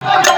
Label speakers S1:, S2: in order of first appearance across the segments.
S1: you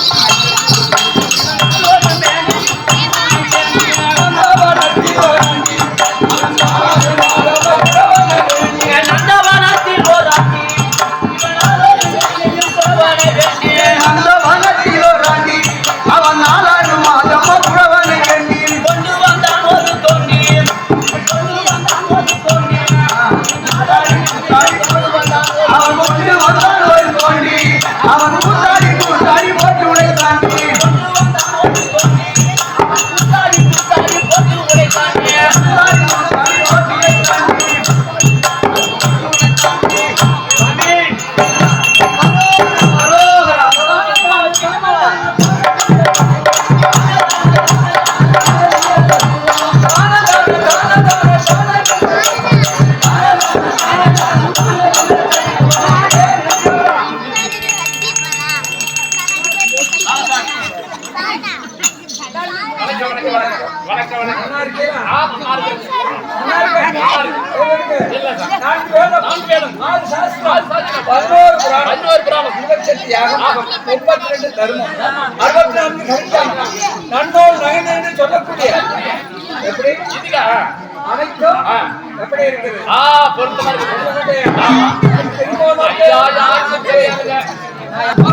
S1: Yeah.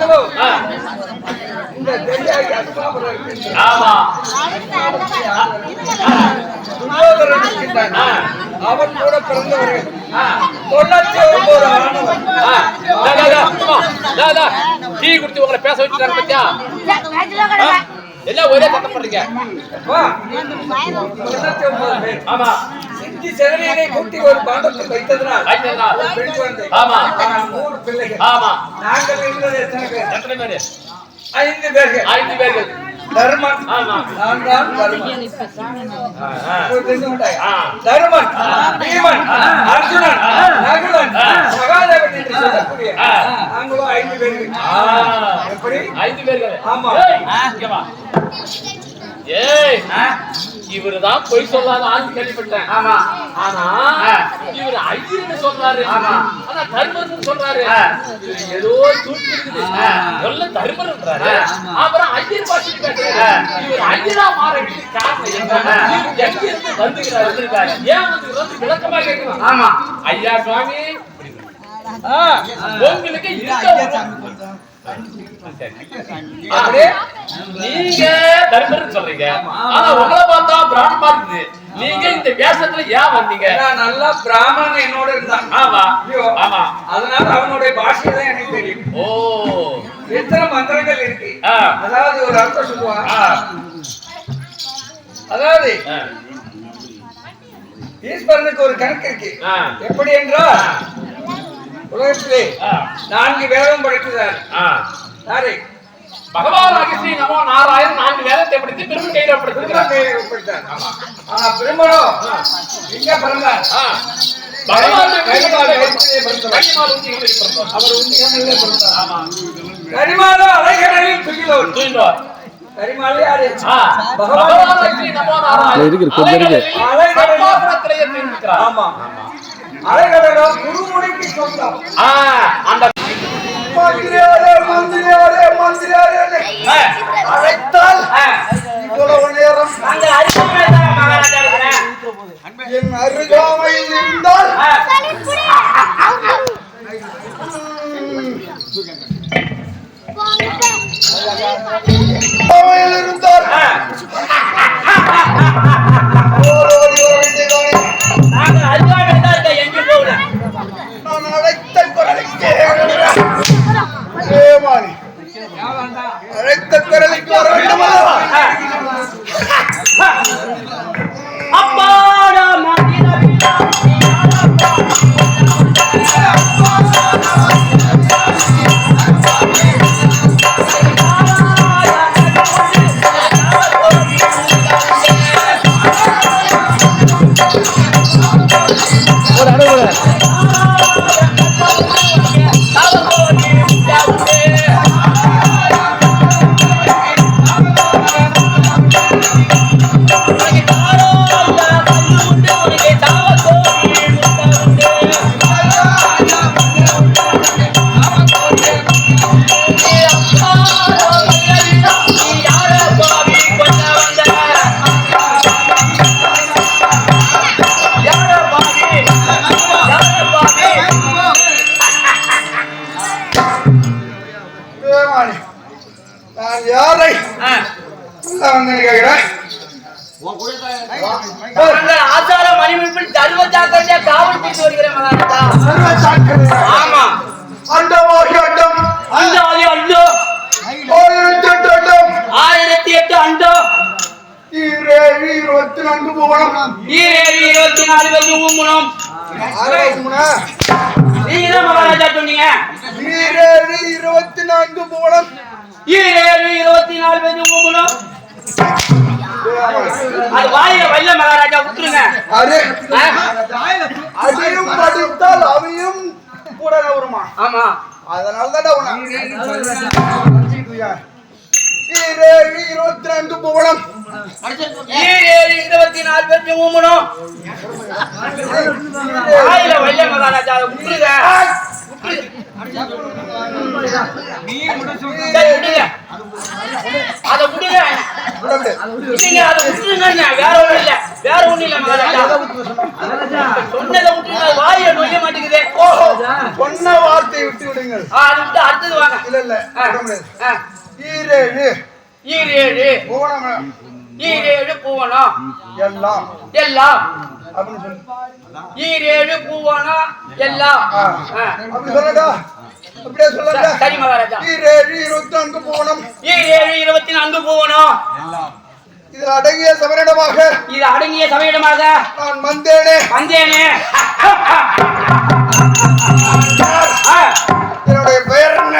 S1: நாங்களும் இந்த தெரியாத அஸ்தாபுரம் இருக்கின்ற துரியோதனன் இருக்கின்றான். அவன் கூட பிறந்தவர்கள் தொண்ணூத்தி ஒன்பது ஆணவன்
S2: டீ குடிச்சு உங்களை பேச வச்சுட்டாங்க பத்தியா? எல்லாம் ஒரே சத்தம் பண்றீங்க ஆமா.
S1: சித்தி செவரியனை கூட்டி ஒரு பாண்டத்தில் வைத்ததனால்
S2: வைத்ததனால்.
S1: ஒரு பெண் குழந்தை.
S2: ஆமா.
S1: ஆனால் மூணு பிள்ளைகள்.
S2: ஆமா.
S1: நாங்கள் இருந்தது எத்தனை பேர்?
S2: எத்தனை பேரு?
S1: ஐந்து பேர்கள்.
S2: ஐந்து பேர்கள்.
S1: தர்மன்.
S2: ஆமா.
S1: நான் தான் தர்மன். தருமன். பீமன். அர்ஜுனன். நகுலன் சகாதேவன் என்று சொல்லக்கூடிய
S2: ஆ.
S1: நாங்களும் ஐந்து பேர்கள்.
S2: ஆ.
S1: எப்படி?
S2: ஐந்து பேர்கள்.
S1: ஆமா.
S2: ஏய், ஏய் இவருதான் பொய் சொல்லாத ஆள் கேள்விப்பட்டேன் ஆமா ஆனா இவர் ஐயர்னு சொல்றாரு. ஆமா ஆனா தர்மர்னு சொல்றாரு. இவரு ஏதோ சூழ்ச்சி இருக்குது சொல்ல தர்மர்ன்றாரு. அப்புறம் ஐயர் பாட்டு பேசுறாரு. இவர் ஐயரா மாற வேண்டிய காரணம் என்ன? இவர் எங்க இருந்து வந்துக்கிறாரு வந்திருக்காரு. ஏன் வந்து வந்து விளக்கமா கேட்கணும்? ஆமா. ஐயா சுவாமி
S1: ஆ.
S2: உங்களுக்கு இருக்க நீங்க தர்மர்னு சொல்றீங்க. ஆனா உங்களை பார்த்தா பிராமணமா இருக்குது நீங்க இந்த வேஷத்துல ஏன் வந்தீங்க?
S1: நான் நல்லா பிராமணன் என்னோட இருந்தான்.
S2: ஆமா.
S1: ஐயோ.
S2: ஆமா.
S1: அதனால அவனுடைய பாஷை தான் எனக்கு தெரியும்.
S2: ஓ.
S1: எத்தனை மந்திரங்கள் இருக்கு. அதாவது ஒரு அர்த்தம் சொல்லுவான்
S2: ஆ,
S1: அதாவது ஈஸ்வரனுக்கு ஒரு கணக்கு இருக்கு. எப்படி என்றால் உலகத்திலே நான்கு வேதம்
S2: ஆ.
S1: யாரு
S2: பகவான் அகிஸ்ரீ நமோ நாராயணன் நான்கு வேதத்தை படித்து பெருமை
S1: பிரம்மனை ஒப்பிட்டார். ஆனா பிரம்மனோ எங்க பிறந்தார்
S3: பிறந்தவர். அவர் உண்டிகளிலே பிறந்தார்.
S2: ஆமா.
S3: கரிமாலோ அலைகடலில் துயிலோர்.
S2: ஆ, பகவான்
S4: கொஞ்சம் இருக்கு.
S3: ஆமா. அலைகடலோ குருமுனிக்கு சொந்தம்.
S2: அந்த
S3: மந்திரியாரே, மந்திரியாரே, மந்திரியாரே. அழைத்தால் இவ்வளவு நேரம்
S2: நாங்கள் அரிசிமே
S4: ஒரு
S3: நான்கு புவனம்.
S5: ஈரேழு இருபத்தி நாலு
S3: ஏமாளி.
S5: அது வாயில வல்ல மகாராஜா விட்டுருங்க?
S3: அதையும் படித்தால் அவையும் கூட வருமா
S5: ஆமா.
S3: அதனால தான் ஈரேழு இருபத்தி நான்கு புவனம்
S5: ஈரேழு இருபத்தி நாலு வந்து ஊமுனம் வாயில வல்ல மகாராஜா விட்டுருங்க அதை விடுங்க. அதை விட்டுருங்க. வேற ஒண்ணும் இல்ல. வேற ஒண்ணும் இல்ல சொன்னதை விட்டுருங்க. வாயில நொய்ய மாட்டேங்குது.
S3: ஓஹோ சொன்ன வார்த்தையை விட்டு விடுங்கள்.
S5: ஆ, அது விட்டு அடுத்தது வாங்க.
S3: இல்ல இல்ல. ஈரேழு.
S5: ஈரேழு.
S3: புவனம்
S5: ஈரேழு பூவனம்
S3: எல்லாம்.
S5: எல்லாம்.
S3: அப்படின்னு சொல்லு.
S5: ஈரேழு பூவனம் எல்லாம்.
S3: அப்படி சொல்லடா அப்படியே சொல்லடா
S5: சரி மகாராஜா.
S3: ஈரேழு இருபத்தி நான்கு புவனம்
S5: ஈரேழு இருபத்தி நான்கு பூவனம்
S3: இதில் அடங்கிய சமரிடமாக
S5: இது அடங்கிய சமயமாக
S3: நான் வந்தேனே.
S5: வந்தேனே.
S3: என்னுடைய பெயர் என்ன?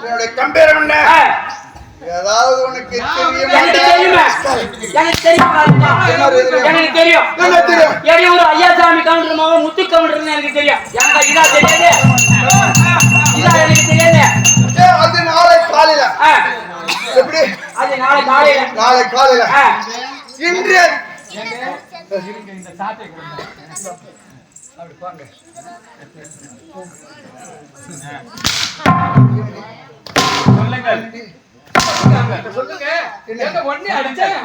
S3: என்னுடைய கம்பீரம் என்ன. ஏதாவது உனக்கு
S5: எனக்கு தெரியுமே?
S3: தெரியுமா?
S5: எனக்கு தெரியும். எனக்கு தெரியும்.
S3: என்ன தெரியும்?
S5: எடையூர் ஐயாசாமி கவுண்டர் மாவன் முத்து கவுண்டர்னு எனக்கு தெரியும். எனக்கு இதா தெரியாது? இதா எனக்கு தெரியாது
S3: ஏ, அது நாளை காலையில. எப்படி?
S5: அது நாளை காலையில.
S3: நாளை காலையில.
S2: சொல்லுங்க. என்ன ஒண்ணே அடிச்சேன்.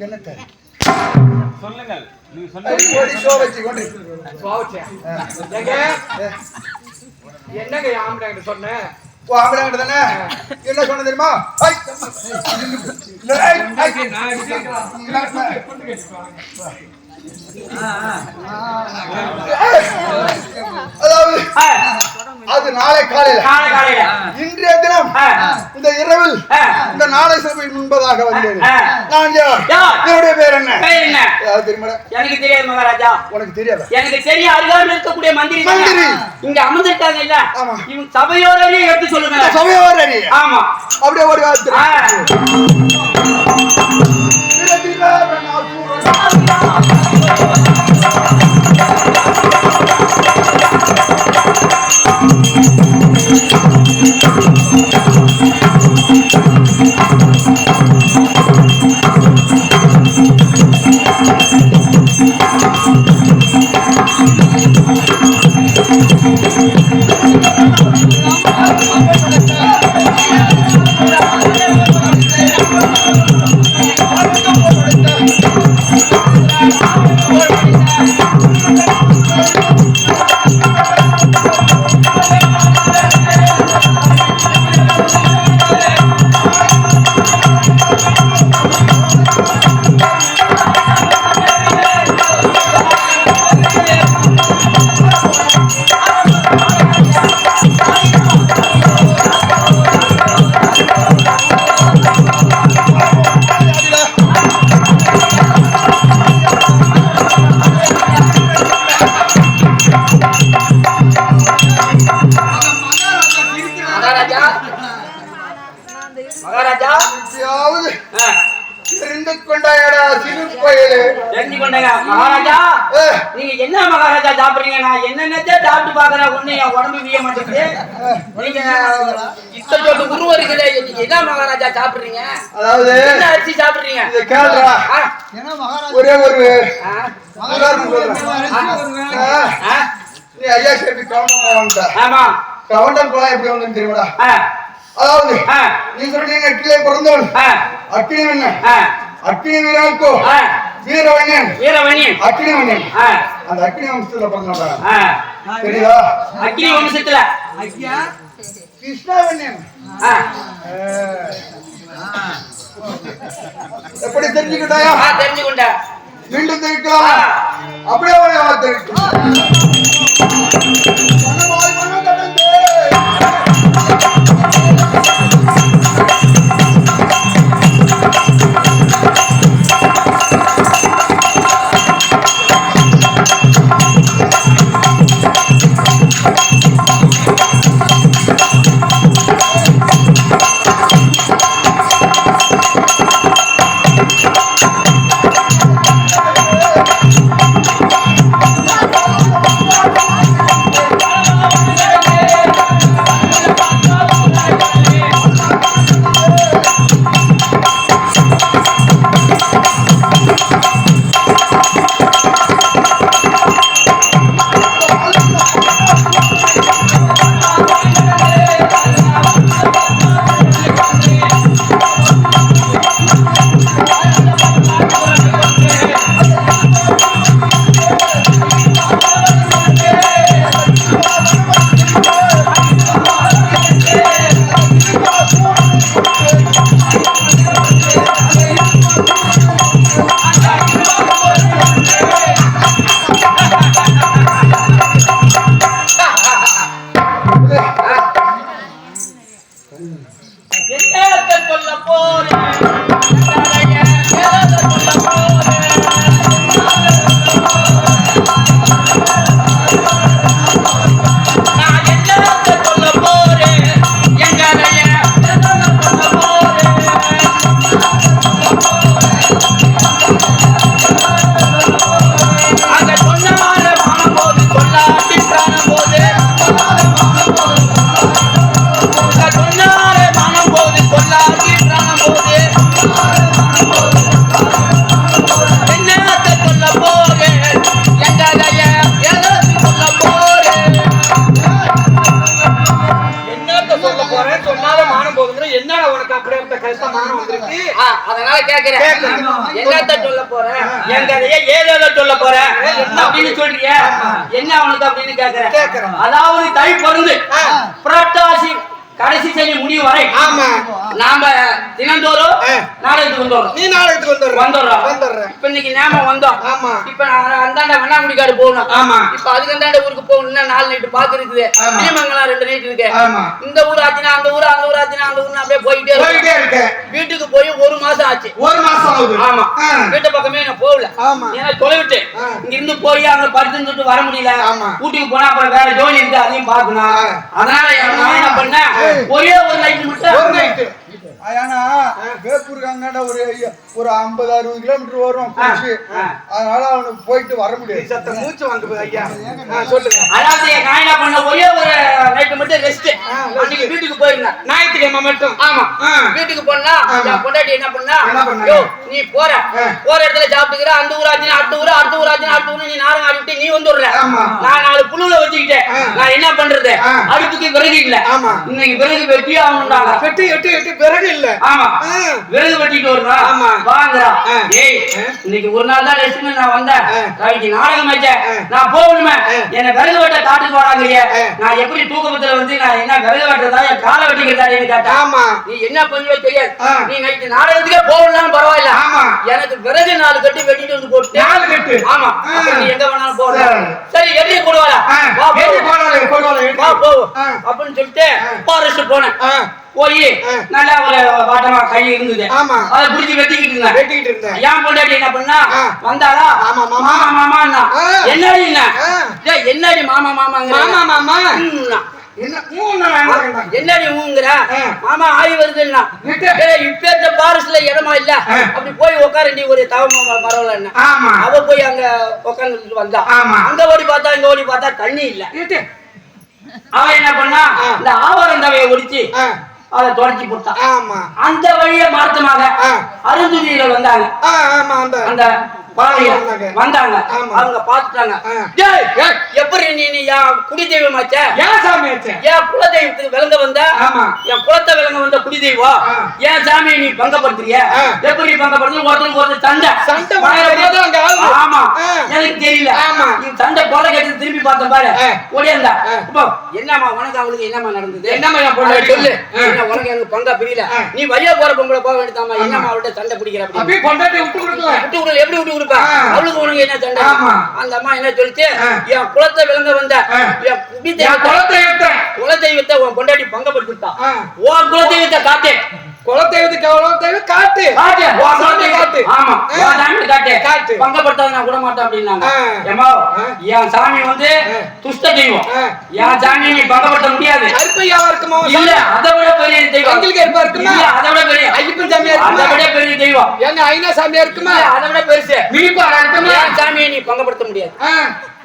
S3: என்னத்தை?
S6: சொல்லுங்கள். நீ
S2: என்னங்க ஆம்பளை சொன்னேன்
S3: என்ன சொன்ன தெரியுமா. அதாவது
S5: ஆ,
S3: அது நாளை காலையில. இன்றைய தினம் இந்த இரவில் இந்த நாளை சபை முன்பதாக வந்தேன். நான் என்னுடைய பேர் என்ன? யாரு தெரியுமா?
S5: எனக்கு தெரியாது மகாராஜா.
S3: உனக்கு தெரியாது?
S5: எனக்கு தெரியும் அருகாமல் இருக்கக்கூடிய மந்திரி
S3: மந்திரி.
S5: இங்க அமர்ந்திருக்காங்க இல்ல? இவங்க சபையோரே எடுத்து சொல்லுங்க.
S3: சபையோரே
S5: ஆமா.
S3: அப்படியே ஓடி
S5: வாழ்த்து Thank you. நான் என்னென்னதே சாப்பிட்டு பாக்குறேன் ஒண்ணு என் உடம்பு வீய மாட்டேங்குது. நீங்க இத்தோட்டு உருவம் இருக்குதே நீங்க என்ன மகாராஜா சாப்பிடுறீங்க?
S3: அதாவது
S5: என்ன அரிசி சாப்பிடுறீங்க?
S3: இத கேளுடா. ஒரே ஒரு
S5: ஆ,
S3: உதாரணம் சொல்றேன். நீ ஐயா சேர்த்து கவனம் வந்துட்ட.
S5: ஆமா.
S3: கவண்டம் குழாய் எப்படி வந்து தெரியுமாடா?
S5: ஆ,
S3: அதாவது
S5: ஆ,
S3: நீ சொல்றீங்க அக்கிலே பிறந்தவன் மன்னன்
S5: ஆ,
S3: அக்கினி வீராக்கோ
S5: வீரவணியன்.
S3: மன்னன்
S5: ஆ,
S3: அந்த அக்கினி வம்சத்துல பிறந்தவன்டா
S5: ஆ,
S3: தெரியுதா?
S5: அக்கினி வம்சத்துல
S3: கிருஷ்ணாவண்ணன்
S5: ஆ,
S3: எப்படி தெரிஞ்சுக்கிட்டாயா?
S5: ஆ, தெரிஞ்சு கொண்டேன்
S3: மீண்டும் தெரிவிக்கலாம். அப்படியே ஒரு
S5: Thank you. அதனால கேக்குறேன். என்னத்த சொல்ல போறேன்? என் கதைய ஏதேதோ சொல்ல போறேன். அப்படின்னு சொல்றிய? என்ன அவனுக்கு அப்படின்னு கேக்குறேன். அதாவது தை பிறந்து புரட்டாசி கடைசி சனி முடிவு வரை
S3: ஆமா
S5: நாம தினந்தோறும். நாடகத்துக்கு வந்துடுறோம்
S3: நீ நாளைக்கு வந்துடுற
S5: வந்துடுறோம்
S3: வந்துடுறேன்
S5: இப்ப இன்னைக்கு நாம வந்தோம்
S3: ஆமா.
S5: இப்ப நான் அந்தாண்ட வெண்ணாங்குடிக்காடு போகணும்
S3: ஆமா.
S5: இப்ப அதுக்கு அந்தாண்ட ஊருக்கு போகணும் இன்னும் நாலு நைட்டு பாக்கு இருக்குது
S3: ஆமா.
S5: நீமங்கலம் ரெண்டு நைட் இருக்கு. இந்த ஊர் ஆச்சுன்னா அந்த ஊர் அந்த ஊர் ஆச்சுன்னா அந்த ஊர் அப்படியே போயிட்டே
S3: போயிட்டே
S5: இருக்கு
S3: இருக்க
S5: வீட்டுக்கு போய் ஒரு மாசம் ஆச்சு
S3: ஒரு மாசம் ஆகுது
S5: ஆமா. வீட்டு பக்கமே நான் போகல
S3: ஆமா.
S5: ஏன்னா தொலைவிட்டு
S3: ஆ.
S5: இங்க இருந்து போய் அங்க படுத்துட்டு வர முடியல
S3: ஆமா.
S5: வீட்டுக்கு போனா அப்புறம் வேற ஜோலி இருக்கு அதையும் பாக்கணும். அதனால நான் என்ன பண்ணேன். ஒரே ஒரு நைட் மட்டும்
S3: ஒரு night. ஏன்னா வேப்பூருக்கு அங்காண்ட ஒரு ஒரு ஐம்பது அறுபது கிலோமீட்டர் வரும் அதனால அவனுக்கு போயிட்டு வர முடியாது.
S1: சத்த மூச்சு வாங்க ஐயா. சொல்லுங்க.
S5: அதாவது என்ன பண்ண ஒரே ஒரு நைட்டு மட்டும் ரெஸ்ட் அன்னைக்கு வீட்டுக்கு போயிருந்தேன்.
S1: ஞாயிற்றுக்கிழமை மட்டும்.
S5: ஆமா. வீட்டுக்கு போனா பொண்டாட்டி என்ன பண்ணா? நீ போற. போற இடத்துல சாப்பிட்டுக்கிற அந்த ஊராட்சி அடுத்த ஊர் அடுத்த ஊராட்சி அடுத்த ஊர் நீ நாரம் ஆடிட்டு நீ வந்துடுற
S1: ஆமா.
S5: நான் நாலு புழுல வச்சுக்கிட்டேன். நான் என்ன பண்றது. அடுப்புக்கு விறகு இல்ல.
S1: ஆமா.
S5: இன்னைக்கு விறகு வெட்டி ஆகணும்டாங்க
S1: எட்டு எட்டு எட்டு பிறகு இல்ல.
S5: ஆமா
S1: ஆ.
S5: விறகு வெட்டிட்டு வருவா
S1: ஆமா.
S5: வாங்குறா
S1: ஆ.
S5: ஏய் இன்னைக்கு ஒரு நாள் தான் ரெஸ்ட்னு நான் வந்தேன். நாளைக்கு நாடகம் வச்சேன்
S1: ஆ.
S5: நான் போகணுமே. என்ன விறகு வெட்ட காட்டுக்கு. நான் எப்படி தூக்கத்துல வந்து நான் என்ன விறகு வெட்டுறதா என் காலை வெட்டிக்கிறதான்னு கேட்டா
S1: ஆமா
S5: நீ என்ன பண்ணுவ தெரியாது. நீ நைட்டு நாடகத்துக்கே போகலாம் பரவாயில்ல
S1: ஆமா.
S5: எனக்கு விறகு நாலு கட்டி வெட்டிட்டு வந்து போட்டு
S1: நாலு கட்டு?
S5: ஆமா நீ எங்க வேணாலும். போகலாம் சரி எடிய கொடுவாடா
S1: ஆ.
S5: வா
S1: ஆ.
S5: அப்படின்னு சொல்லிட்டு ஃபாரஸ்ட் போனேன் போய். நல்லா ஒரு வாட்டமா கை இருந்தது
S1: ஆமா.
S5: அதை பிடிச்சி வெட்டிக்கிட்டு இருந்தேன்
S1: வெட்டிக்கிட்டு இருந்தேன்
S5: என் பொண்டாட்டி என்ன பண்ணா. வந்தாளா
S1: மாமா.
S5: மாமா மாமான்னா. என்னடி என்ன என்னடி மாமா மாமாங்கிற
S1: மாமா மாமா
S5: என்னடி ஊங்குற. மாமா ஆய் வருதுன்னா
S1: விட்டு.
S5: டேய், இப்ப இருக்க பாரஸ்ல இடமா இல்ல. அப்படி போய் உட்காரண்டி ஒரு தவ பரவாயில்ல
S1: ஆமா
S5: அவ போய் அங்க உட்காந்துட்டு வந்தா
S1: ஆமா.
S5: அங்க ஓடி பார்த்தா இங்க ஓடி பார்த்தா தண்ணி இல்ல
S1: இட்டு.
S5: அவ என்ன பண்ணா. இந்த ஆவாரம் தவையை ஒடிச்சு அதை தொடச்சி போட்டா.
S1: ஆமா.
S5: அந்த வழிய மாற்றமாக
S1: ஆ.
S5: அருந்துதியில வந்தாங்க.
S1: அந்த
S5: பறவைய
S1: வந்தாங்க.
S5: அவங்க பாத்துட்டாங்க எப்படி நீ நீ என் குடி தெய்வமாச்ச
S1: ஏன் சாமி ஆச்சு?
S5: என் குல தெய்வத்துக்கு விளங்க வந்த. என் குலத்தை விளங்க வந்த குடி தெய்வம்
S1: ஆ.
S5: என் சாமியை நீ பங்கப்படுத்துறிய. எப்படி பங்கப்படுத்து ஒருத்தருக்கு ஒருத்தர் சண்டை.
S1: சண்டை.
S5: ஆமா. எனக்கு தெரியல.
S1: ஆமா.
S5: நீ சண்டை கொலை கட்டி திரும்பி பார்த்த பாரு. ஓடியாந்தா. இப்போ என்னம்மா உனக்கு அவளுக்கு என்னம்மா நடந்தது?
S1: என்னம்மா என் பொண்ணு?
S5: சொல்லு. உனக்கு எனக்கு பங்கா பிரியல. நீ வழியா போற பொம்பளை போக வேண்டியதாம்மா. என்னம்மா அவள்கிட்ட சண்டை பிடிக்கிற
S1: அப்படியே பொண்டாட்டி விட்டு கொடுக்கல.
S5: விட்டு விடல எப்படி விட்டு
S1: ஆ.
S5: அவளுக்கு உனக்கு என்ன சண்டை. அந்த அம்மா என்ன சொல்லிச்சு. என் குலத்தை விளங்க வந்த. என் குடி
S1: என்
S5: தெய்வத்தை
S1: குலத்தை எடுத்தேன்
S5: குல தெய்வத்தை உன் பொண்டாட்டி பங்கப்படுத்திட்டா. உன் குல தெய்வத்தை காட்டு.
S1: குலதெய்வத்துக்கு எவ்வளவு தேவை காட்டு.
S5: காட்டு.
S1: சாமி காட்டு.
S5: ஆமா. சாமி காட்டு.
S1: காட்டு.
S5: பங்கப்படுத்தாத நான் விட மாட்டேன் அப்படின்னாங்க. என் சாமி வந்து. துஷ்ட தெய்வம். என் சாமியை நீ பங்கப்படுத்த முடியாது.
S1: கருப்பையாவா இருக்குமா
S5: இல்ல
S1: சாமி?
S5: அதை விட பெரிய தெய்வம்.
S1: கருப்பா இருக்குமா?
S5: அதை விட பெரிய.
S1: ஐயப்பன் சாமியா
S5: அதை
S1: இருக்குமா
S5: விட பெரிய தெய்வம்.
S1: ஏங்க ஐநா சாமியா இருக்குமா?
S5: அதை விட பெருசு.
S1: மினிப்பாரா இருக்குமா
S5: என் சாமியை நீ பங்கப்படுத்த முடியாது.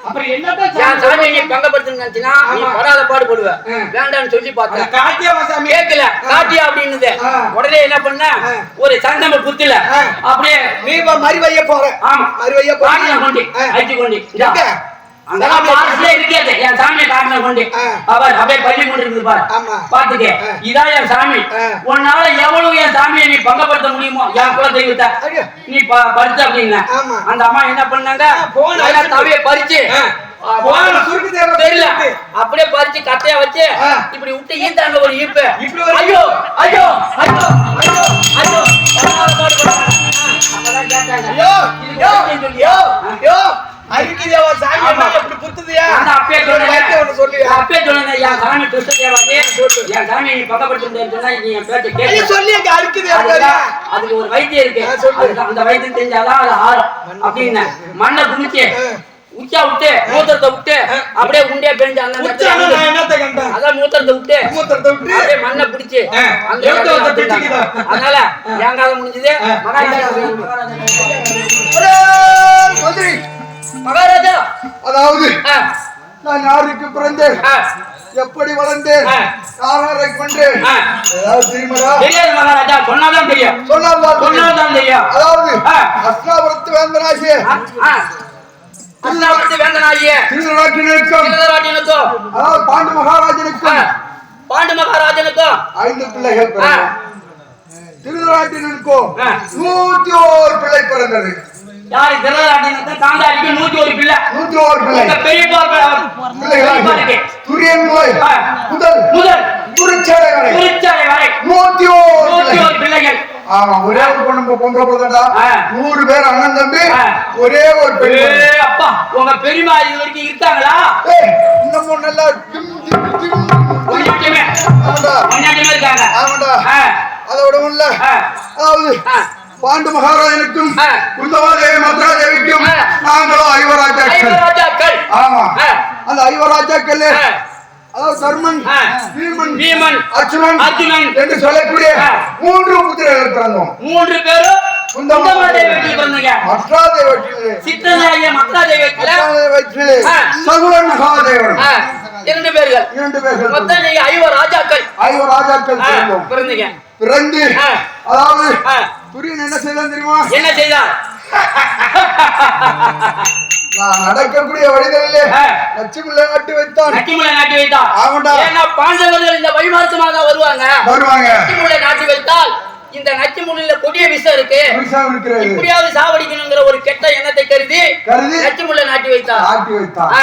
S1: அப்புறம் என்னதான்
S5: என்
S1: சாமி?
S5: சாமியை நீ பங்கப்படுத்தணும்னு நினைச்சினா நீ. படாத பாடுபடுவ. வேண்டாம்னு சொல்லி பார்த்தேன்.
S1: காட்டியாவா சாமி?
S5: கேட்கல. காட்டியா அப்படின்னு. உடனே என்ன பண்ண. ஒரு சங்கம குத்துல. அப்படியே
S1: நீ மறுவைய போற.
S5: ஆமா.
S1: மறுவைய
S5: காட்டுல கொண்டு.
S1: ஆ.
S5: அழிச்சு கொண்டு. என் சாமியை காட்டுல கொண்டு. அவர் அப்படியே பள்ளி கொண்டு இருக்குது பாரு. பாத்துக்க. இதான் என் சாமி. உன்னால சாமியை நீ பங்கப்படுத்த முடியுமோ? என் குல தெய்வத்தை
S1: ஐயோ.
S5: நீ பறிச்ச அப்படின்னா. அந்த அம்மா என்ன பண்ணாங்க?
S1: போன்.
S5: தவையை பறிச்சு. தெரியல. அப்படியே பறிச்சு கட்டையா வச்சு. இப்படி விட்டு ஈந்தாங்க ஒரு ஈப்பு. ஐயோ ஐயோ ஐயோ ஐயோ ஐயோ. அப்பதான் கேட்டாங்க.
S1: ஐயோ சாமி புத்துதியா சொல்லுயா?
S5: என் சாமி. என் நீ சொன்னா நீ என் பேச்சை.
S1: சொல்லி அங்க
S5: அதுக்கு ஒரு வைத்தியம் இருக்கு. அந்த வைத்தியம் தெரிஞ்சாதான் அது ஆறும். அப்படின்னு மண்ணை குடிச்சு
S1: ஆ.
S5: உச்சா விட்டு மூத்திரத்தை விட்டு அப்படியே உண்டே பெஞ்சு அந்த அதான் மூத்திரத்தை விட்டு.
S1: மூத்திரத்தை விட்டு.
S5: அப்படியே மண்ணை பிடிச்சு. அதனால என் காலம் முடிஞ்சது. மகாராஜா மகாராஜா!
S3: அதாவது நான் யாருக்கு பிறந்தேன்? எப்படி வளர்ந்தேன். யாரை கொண்டேன். ஏதாவது தெரியுமாடா?
S5: தெரியாது மகாராஜா சொன்னாதான் தெரியும்.
S3: தெரியும்.
S5: சொன்னாதான் தெரியும்.
S3: அதாவது. அஸ்லாபுரத்து
S5: ஆ. அண்ணாவரத்து வேந்தனாகிய
S3: திருநாட்டினருக்கும்
S5: திருதராட்டினுக்கும்
S3: அதாவது பாண்டு மகாராஜனுக்கும்
S5: பாண்டு மகாராஜனுக்கும்.
S3: ஐந்து பிள்ளைகள் பிறந்தன. திருநாட்டினருக்கும். நூத்தி ஓர் பிள்ளை பிறந்தது.
S5: யாரு திருதராட்டினுக்கும் காந்தாடிக்கு நூத்தி ஒரு பிள்ளை?
S3: நூத்தி ஓர் பிள்ளை.
S5: பெரியப்பா பெரியப்பா
S3: பிள்ளைகள்
S5: இருக்கு.
S3: துரியன்
S5: ஆ.
S3: முதல்.
S5: முதல்.
S3: வரை.
S5: திருச்சாலை வரை.
S3: நூத்தி
S5: நூத்தி ஒரு பிள்ளைகள்.
S3: ஆமா ஒரே ஒரு பொண்ணு பொம்பளை
S5: ஆ.
S3: நூறு பேர் அண்ணன் தம்பி. ஒரே ஒரு.
S5: ஏய், அப்பா உங்க பெரியமா இது வரைக்கும் இருக்காங்களா?
S3: ஆமாடா
S5: ஒன்னாட்டியமே இருக்காங்க
S3: அதோட உள்ள
S5: ஆ,
S3: அதாவது. பாண்டு மகாராஜனுக்கும். குந்தவாதேவி மத்ராதேவிக்கும். நாங்களும் ஐவராஜாக்கள். ஆமா. அந்த ஐவராஜாக்கள். அதாவது தர்மன்
S5: ஆ.
S3: வீமன்
S5: வீமன்,
S3: அர்ஜுனன்
S5: அர்ஜுனன்.
S3: என்று சொல்லக்கூடிய. மூன்று புத்திரர்கள் பிறந்தோம்.
S5: மூன்று பேரும்.
S3: சகுலன் மகாதேவன்.
S5: இரண்டு பேர்கள்.
S3: இரண்டு பேர்கள்.
S5: மொத்தம் நீங்க ஐவ ராஜாக்கள்
S3: ஐவர் ராஜாக்கள்
S5: பிறந்தீங்க.
S3: பிறந்து. அதாவது துரியன் என்ன செய்தான் தெரியுமா?
S5: என்ன செய்தார்
S3: நான் நடக்கக்கூடிய வழிகளிலே
S5: ஆ.
S3: லட்சுமில்ல நாட்டு வைத்தான்.
S5: நக்கிமுலை நாட்டி வைத்தார்
S3: ஆமாண்டா.
S5: ஏன்னா பாண்டவர்கள் இந்த வழிமார்க்கமாக வருவாங்க.
S3: வருவாங்க.
S5: நக்கிமுலை நாட்டி வைத்தால் இந்த நக்கிமுலையில கொடிய விஷம் இருக்கு. இப்படியாவது சாவடிக்கணுங்கிற ஒரு கெட்ட எண்ணத்தை கருதி
S3: கருதி
S5: நக்கிமுலை நாட்டி வைத்தார்
S3: ஆட்டி வைத்தான்.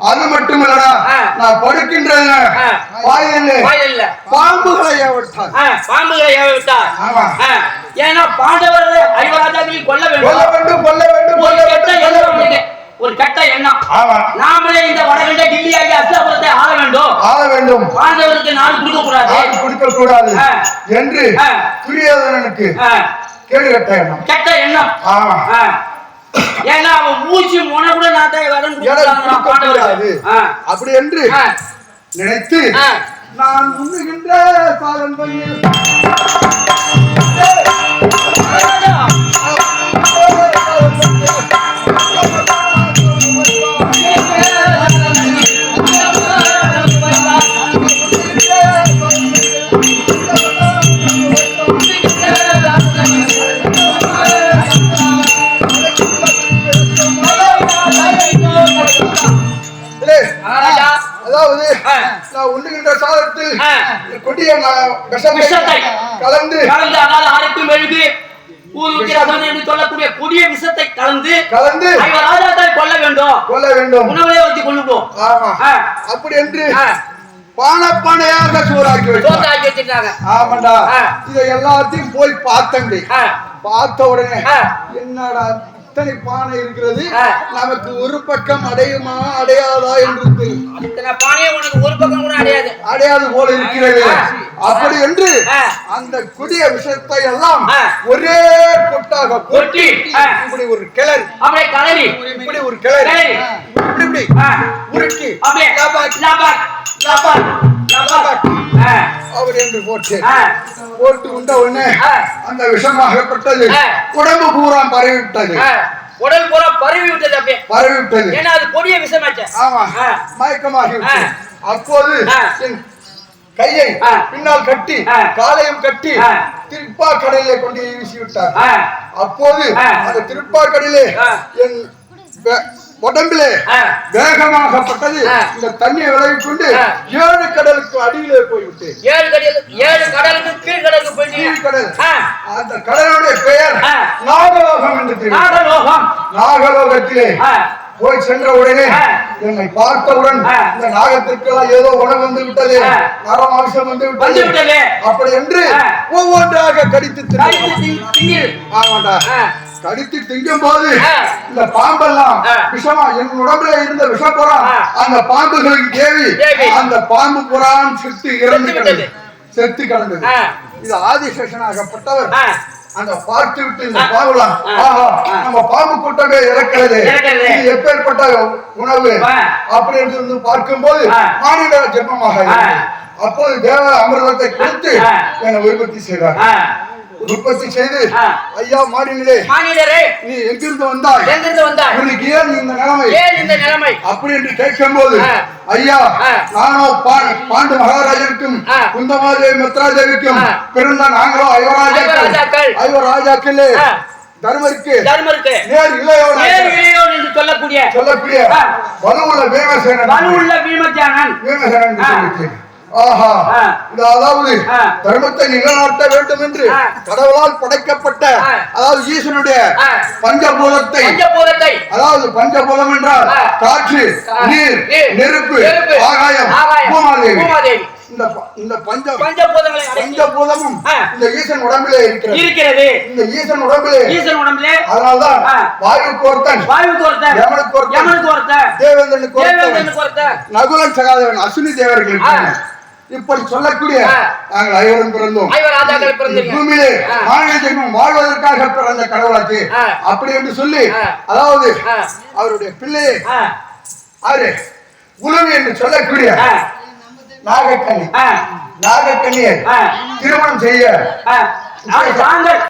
S3: அது மட்டும் இல்லடா. நான் படுக்கின்றது
S5: ஆ.
S3: வாயிலே
S5: வாயில்ல.
S3: பாம்புகளை ஏவட்டான்
S5: ஆ, பாம்புகளை ஏவ விட்டார்
S3: ஆமா.
S5: ஆ, ஏன்னா பாண்டவர்களை ஐவராஜாக்களையும் கொல்ல
S3: கொல்ல
S5: வேண்டும்
S3: வேண்டும் கொல்ல வேண்டும் கொல்ல வேண்டும் கொல்ல வேண்டும்.
S5: ஒரு கெட்ட எண்ணம். நாமளே இந்த வடகண்ட டில்லி ஆகி அஸ்லாபுரத்தை ஆள வேண்டும்.
S3: ஆள வேண்டும்.
S5: பாண்டவருக்கு நாடு கொடுக்க கூடாது
S3: கொடுக்க கூடாது. என்று. துரியோதனனுக்கு கேடு கட்ட எண்ணம்.
S5: கெட்ட எண்ணம்.
S3: ஆமா.
S5: ஆ. ஏன்னா அவன் மூச்சு முனை கூட பாண்டவருக்கு ஆ,
S3: அப்படி என்று நினைத்து. நான் உண்ணுகின்ற பண்ணி
S5: மகாராஜா
S3: நான் சாதத்தில். கொடிய விஷத்தை கலந்து
S5: கலந்து என்று சொல்லக்கூடிய கொடிய விஷத்தை கலந்து
S3: கலந்து
S5: ராஜாக்களை கொல்ல வேண்டும்
S3: கொல்ல வேண்டும்
S5: உணவுலே வச்சு கொள்ளுவோம்.
S3: அப்படி என்று. பானப்பானையாக சோறாக்கி
S5: வச்சிருக்காங்க
S3: ஆமாண்டா. இதை எல்லாத்தையும் போய் பார்த்தங்க
S5: ஆ,
S3: பார்த்த உடனே. என்னடா இத்தனை பானை இருக்கிறது. நமக்கு ஒரு பக்கம் அடையுமா அடையாதா என்று.
S5: இத்தனை பானையை உனக்கு ஒரு பக்கம் கூட அடையாது
S3: அடையாது போல இருக்கிறது. அப்படி என்று. அந்த கொடிய விஷத்தை எல்லாம். ஒரே கொட்டாக
S5: கொட்டி.
S3: இப்படி ஒரு கிளறி
S5: அப்படியே கலரி
S3: இப்படி ஒரு கிளறி
S5: கிளறி.
S3: இப்படி. உருட்டி
S5: அப்படியே
S3: லபாக்,
S5: லபாக், லபாக், லபாக்.
S3: அப்படி என்று போட்டு போட்டு உண்ட உடனே. அந்த விஷமாகப்பட்டது. உடம்பு பூரா பரவிவிட்டது
S5: ஆ. உடல் பூரா பரவி விட்டது அப்படியே
S3: பரவிவிட்டது
S5: ஏன்னா அது கொடிய விஷமாச்சே
S3: ஆமா. மயக்கமாகி விட்டது. அப்போது கையை. பின்னால் கட்டி. காலையும் கட்டி. திருப்பா கடலிலே கொண்டு வீசி விட்டார் அப்போது. அந்த திருப்பா கடலிலே
S5: ஆ.
S3: என் உடம்பிலே. வேகமாகப்பட்டது. இந்த தண்ணியை விலகி கொண்டு. ஏழு கடலுக்கு அடியிலே போய்விட்டு
S5: ஏழு கடலுக்கு ஏழு கடலுக்கு கீழ் கடலுக்கு ஆ,
S3: அந்த கடலுடைய பெயர். நாகலோகம் என்று
S5: நாகலோகம்
S3: நாகலோகத்திலே போய் சென்ற உடனே. என்னை பார்த்தவுடன். இந்த நாகத்திற்கெல்லாம் ஏதோ உணவு வந்து விட்டது. நரமாம்சம் வந்து விட்டது அப்படி என்று. ஒவ்வொன்றாக கடித்து. ஆமாண்டா கடித்து திங்கும் போது. இந்த பாம்பெல்லாம். விஷமா என் உடம்புல இருந்த விஷப்புறம். அந்த பாம்புகளுக்கு ஏவி. அந்த பாம்பு புறான் செத்து இறந்து கிடந்தது. செத்து கிடந்தது. இது ஆதிசேஷனாகப்பட்டவர் அந்த பார்த்து விட்டு இந்த. பாவலாம். நம்ம பாம்பு கூட்டமே இறக்கிறது. இது எப்பேற்பட்ட உணவு
S5: ஆ.
S3: அப்படி என்று வந்து பார்க்கும்போது
S5: ஆ.
S3: மானிட ஜென்மமாக. அப்போது தேவ அமிர்தத்தை கொடுத்து. என்னை உற்பத்தி செய்தார். உற்பத்தி செய்து. ஐயா மாடினிலே
S5: மானிடரே
S3: நீ எங்கிருந்து வந்தாய்
S5: எங்கிருந்து வந்தாய்
S3: உனக்கு ஏன் இந்த நிலைமை
S5: ஏன் இந்த நிலைமை
S3: அப்படி என்று கேட்கும்போது
S5: ஆ.
S3: ஐயா. நானோ பாண்டு மகாராஜனுக்கும். குந்தமாதேவி மித்ராதேவிக்கும். பிறந்த நாங்களோ ஐவராஜாக்கள்
S5: ஐவராஜாக்கள்.
S3: தர்மருக்கு
S5: தர்மருக்கு
S3: நேர் இளையோன்
S5: ஏன் இளையோன் என்று சொல்லக்கூடிய
S3: சொல்லக்கூடிய. வலுவுள்ள பீமசேனன்
S5: வலுவுள்ள
S3: பீமசேனன். சொல்லிட்டேன். ஆஹா
S5: ஆ.
S3: இது அதாவது. தர்மத்தை நிலைநாட்ட வேண்டும் என்று. கடவுளால் படைக்கப்பட்ட. அதாவது ஈசனுடைய
S5: ஆ.
S3: பஞ்சபூதத்தை அதாவது பஞ்சபூதம் என்றால். காற்று நீர்
S5: நீர்,
S3: நெருப்பு ஆகாயம் பூமாதேவி. இந்த இந்த பஞ்ச
S5: பஞ்சபூதங்களை
S3: பஞ்சபூதமும். இந்த ஈசன் உடம்பிலே இருக்கிறது
S5: இருக்கிறது
S3: இந்த ஈசன் உடம்பிலே
S5: ஈசன் உடம்புல
S3: அதனால்தான் யமனுக்கு ஒருத்தன் தேவேந்திரனுக்கு ஒருத்தன்
S5: தேவேந்திரனுக்கு ஒருத்தன்
S3: நகுலன் சகாதேவன் அசுனி தேவர்கள். இப்படி சொல்லக்கூடிய. நாங்கள் ஐவரும் பிறந்தோம் பூமியிலே. மாநில ஜென்மம் வாழ்வதற்காக பிறந்த கடவுளாச்சு. அப்படி என்று சொல்லி. அதாவது. அவருடைய பிள்ளையை ஆறு உணவு என்று சொல்லக்கூடிய நாகக்கண்ணி நாகக்கண்ணியை திருமணம் செய்ய
S1: சாயந்தரம்